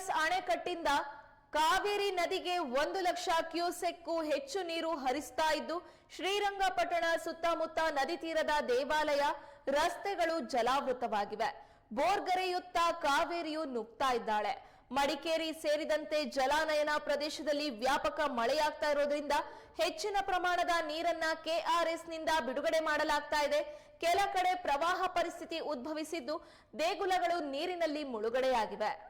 KRS ಅಣೆಕಟ್ಟಿಂದ Kaveri ನದಿಗೆ ಒಂದು ಲಕ್ಷ ಕ್ಯೂಸೆಕ್ಕೂ ಹೆಚ್ಚು ನೀರು ಹರಿಸ್ತಾ ಇದ್ದು, ಶ್ರೀರಂಗಪಟ್ಟಣ ಸುತ್ತಮುತ್ತ ನದಿ ತೀರದ ದೇವಾಲಯ, ರಸ್ತೆಗಳು ಜಲಾವೃತವಾಗಿವೆ. ಬೋರ್ಗರೆಯುತ್ತಾ ಕಾವೇರಿಯು ನುಗ್ತಾ ಇದ್ದಾಳೆ. ಮಡಿಕೇರಿ ಸೇರಿದಂತೆ ಜಲಾನಯನ ಪ್ರದೇಶದಲ್ಲಿ ವ್ಯಾಪಕ ಮಳೆಯಾಗ್ತಾ ಇರೋದ್ರಿಂದ ಹೆಚ್ಚಿನ ಪ್ರಮಾಣದ ನೀರನ್ನ ಕೆಆರ್ಎಸ್ನಿಂದ ಬಿಡುಗಡೆ ಮಾಡಲಾಗ್ತಾ ಇದೆ. ಕೆಲ ಕಡೆ ಪ್ರವಾಹ ಪರಿಸ್ಥಿತಿ ಉದ್ಭವಿಸಿದ್ದು, ದೇಗುಲಗಳು ನೀರಿನಲ್ಲಿ ಮುಳುಗಡೆಯಾಗಿವೆ.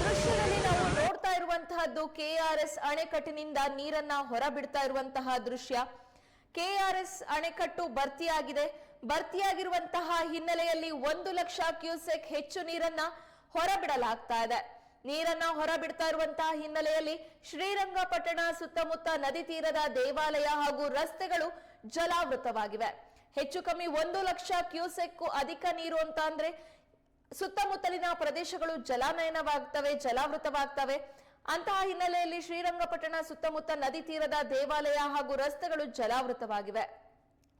ದೃಶ್ಯದಲ್ಲಿ ನಾವು ನೋಡ್ತಾ ಇರುವಂತಹದ್ದು ಕೆಆರ್ಎಸ್ ಅಣೆಕಟ್ಟಿನಿಂದ ನೀರನ್ನ ಹೊರಬಿಡ್ತಾ ಇರುವಂತಹ ದೃಶ್ಯ. ಕೆಆರ್ಎಸ್ ಅಣೆಕಟ್ಟು ಭರ್ತಿಯಾಗಿದೆ. ಭರ್ತಿಯಾಗಿರುವಂತಹ ಹಿನ್ನೆಲೆಯಲ್ಲಿ ಒಂದು ಲಕ್ಷ ಕ್ಯೂಸೆಕ್ ಹೆಚ್ಚು ನೀರನ್ನ ಹೊರಬಿಡಲಾಗ್ತಾ ಇದೆ. ನೀರನ್ನ ಹೊರಬಿಡ್ತಾ ಇರುವಂತಹ ಹಿನ್ನೆಲೆಯಲ್ಲಿ ಶ್ರೀರಂಗಪಟ್ಟಣ ಸುತ್ತಮುತ್ತ ನದಿ ತೀರದ ದೇವಾಲಯ ಹಾಗೂ ರಸ್ತೆಗಳು ಜಲಾವೃತವಾಗಿವೆ. ಹೆಚ್ಚು ಕಮ್ಮಿ ಒಂದು ಲಕ್ಷ ಕ್ಯೂಸೆಕ್ ಅಧಿಕ ನೀರು ಅಂತ ಅಂದ್ರೆ ಸುತ್ತಮುತ್ತಲಿನ ಪ್ರದೇಶಗಳು ಜಲಾನಯನವಾಗ್ತವೆ, ಜಲಾವೃತವಾಗ್ತವೆ. ಅಂತಹ ಹಿನ್ನೆಲೆಯಲ್ಲಿ ಶ್ರೀರಂಗಪಟ್ಟಣ ಸುತ್ತಮುತ್ತ ನದಿ ತೀರದ ದೇವಾಲಯ ಹಾಗೂ ರಸ್ತೆಗಳು ಜಲಾವೃತವಾಗಿವೆ.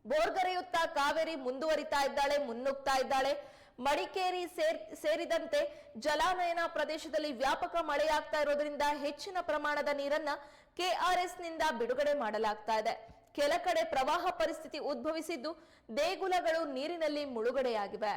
ಬೋರ್ಗರೆಯುತ್ತ ಕಾವೇರಿ ಮುಂದುವರಿತಾ ಇದ್ದಾಳೆ, ಮುನ್ನುಗ್ತಾ ಇದ್ದಾಳೆ. ಮಡಿಕೇರಿ ಸೇರ್, ಸೇರಿದಂತೆ ಜಲಾನಯನ ಪ್ರದೇಶದಲ್ಲಿ ವ್ಯಾಪಕ ಮಳೆಯಾಗ್ತಾ ಇರೋದ್ರಿಂದ ಹೆಚ್ಚಿನ ಪ್ರಮಾಣದ ನೀರನ್ನ ಕೆಆರ್ಎಸ್ನಿಂದ ಬಿಡುಗಡೆ ಮಾಡಲಾಗ್ತಾ ಇದೆ. ಕೆಲ ಕಡೆ ಪ್ರವಾಹ ಪರಿಸ್ಥಿತಿ ಉದ್ಭವಿಸಿದ್ದು ದೇಗುಲಗಳು ನೀರಿನಲ್ಲಿ ಮುಳುಗಡೆಯಾಗಿವೆ.